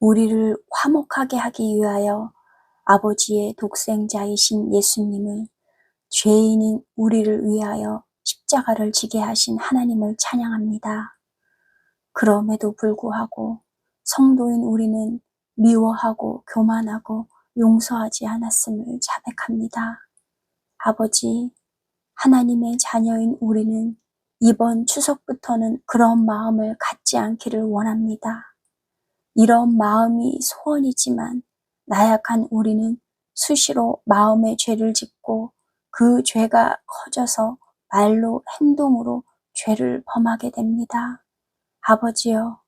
우리를 화목하게 하기 위하여 아버지의 독생자이신 예수님을 죄인인 우리를 위하여 십자가를 지게 하신 하나님을 찬양합니다. 그럼에도 불구하고 성도인 우리는 미워하고 교만하고 용서하지 않았음을 자백합니다. 아버지, 하나님의 자녀인 우리는 이번 추석부터는 그런 마음을 갖지 않기를 원합니다. 이런 마음이 소원이지만 나약한 우리는 수시로 마음의 죄를 짓고 그 죄가 커져서 말로 행동으로 죄를 범하게 됩니다. 아버지여,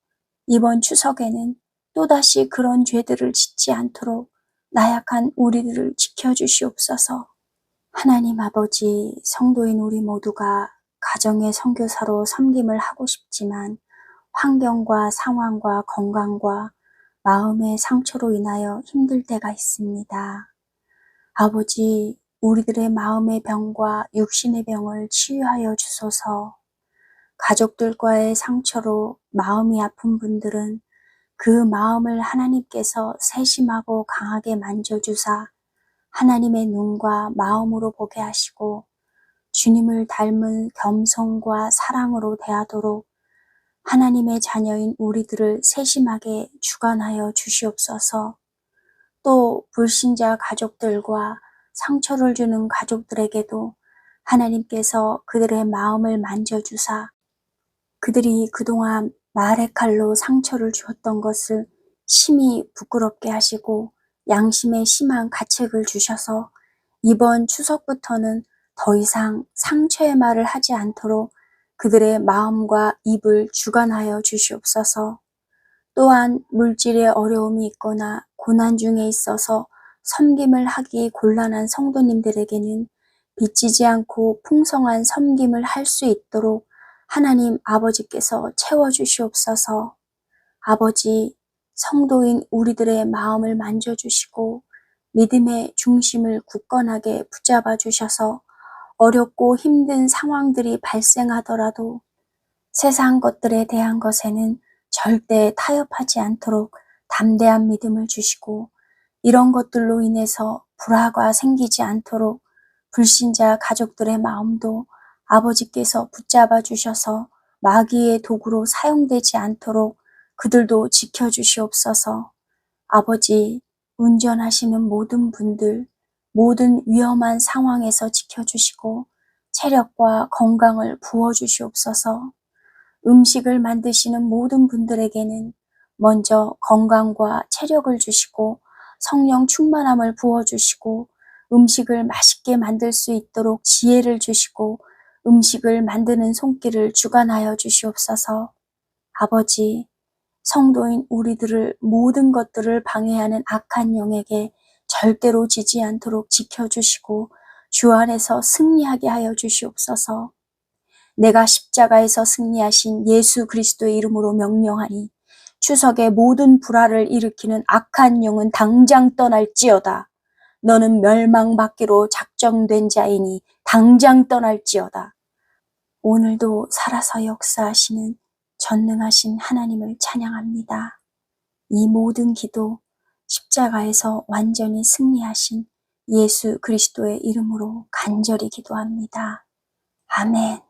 이번 추석에는 또다시 그런 죄들을 짓지 않도록 나약한 우리들을 지켜주시옵소서. 하나님 아버지, 성도인 우리 모두가 가정의 선교사로 섬김을 하고 싶지만 환경과 상황과 건강과 마음의 상처로 인하여 힘들 때가 있습니다. 아버지, 우리들의 마음의 병과 육신의 병을 치유하여 주소서. 가족들과의 상처로 마음이 아픈 분들은 그 마음을 하나님께서 세심하고 강하게 만져주사 하나님의 눈과 마음으로 보게 하시고 주님을 닮은 겸손과 사랑으로 대하도록 하나님의 자녀인 우리들을 세심하게 주관하여 주시옵소서. 또 불신자 가족들과 상처를 주는 가족들에게도 하나님께서 그들의 마음을 만져주사 그들이 그동안 말의 칼로 상처를 주었던 것을 심히 부끄럽게 하시고 양심에 심한 가책을 주셔서 이번 추석부터는 더 이상 상처의 말을 하지 않도록 그들의 마음과 입을 주관하여 주시옵소서. 또한 물질의 어려움이 있거나 고난 중에 있어서 섬김을 하기 곤란한 성도님들에게는 빚지지 않고 풍성한 섬김을 할 수 있도록 하나님 아버지께서 채워주시옵소서. 아버지, 성도인 우리들의 마음을 만져주시고 믿음의 중심을 굳건하게 붙잡아 주셔서 어렵고 힘든 상황들이 발생하더라도 세상 것들에 대한 것에는 절대 타협하지 않도록 담대한 믿음을 주시고 이런 것들로 인해서 불화가 생기지 않도록 불신자 가족들의 마음도 아버지께서 붙잡아 주셔서 마귀의 도구로 사용되지 않도록 그들도 지켜주시옵소서. 아버지, 운전하시는 모든 분들, 모든 위험한 상황에서 지켜주시고 체력과 건강을 부어주시옵소서. 음식을 만드시는 모든 분들에게는 먼저 건강과 체력을 주시고 성령 충만함을 부어주시고 음식을 맛있게 만들 수 있도록 지혜를 주시고 음식을 만드는 손길을 주관하여 주시옵소서. 아버지, 성도인 우리들을 모든 것들을 방해하는 악한 영에게 절대로 지지 않도록 지켜주시고 주 안에서 승리하게 하여 주시옵소서. 내가 십자가에서 승리하신 예수 그리스도의 이름으로 명령하니 추석의 모든 불화를 일으키는 악한 영은 당장 떠날지어다. 너는 멸망받기로 작정된 자이니 당장 떠날지어다. 오늘도 살아서 역사하시는 전능하신 하나님을 찬양합니다. 이 모든 기도 십자가에서 완전히 승리하신 예수 그리스도의 이름으로 간절히 기도합니다. 아멘.